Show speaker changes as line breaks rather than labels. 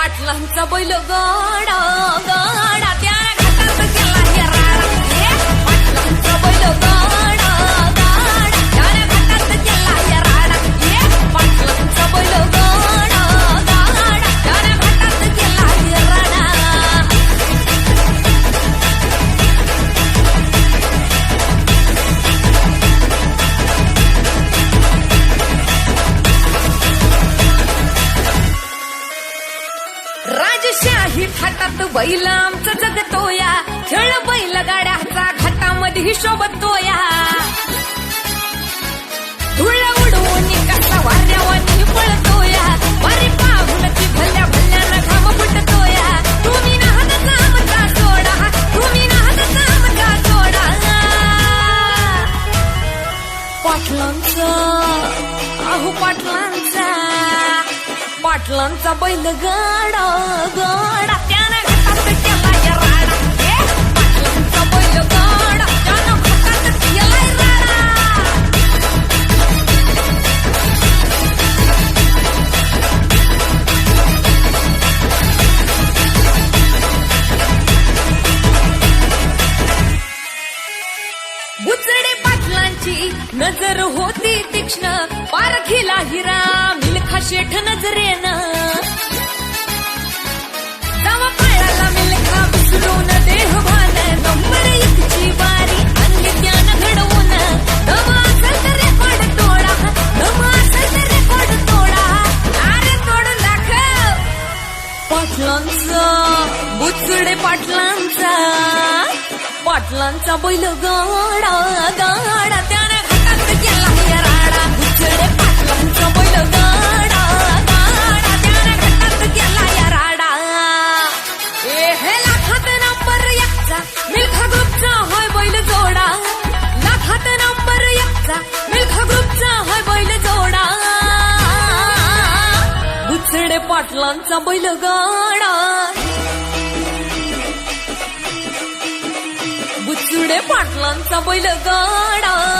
पाटलांचा बैल गाडा शाही थाटात बैल आमचा जगतोया खेळ बैल गाड्याचा घाटामध्ये शोभतोया धुळ उडवून कसा वाऱ्यावानी पळतोया. वारी पाहून ती भल्या भल्यानं घाम फुटतोया. तुम्ही नाहत आमचा सोडा तुम्ही नाहत आमचा सोडा पाटलांचा अहो पाटलांचा. पाटलांचा बैल गाडा गाडा. त्यानं केला या राडा. पाटलांचा बैल गाडा. त्यानं राडा. बुचडे पाटलांची नजर होती तीक्ष्ण. पारखीला हिरा मिलखा शेठ नजरेन पाटलांचा बुचडे पाटलांचा पाटलांचा बैल गाडा गाडा त्या पाटलांचा बैल गाडा. बुचुडे पाटलांचा बैल गाडा.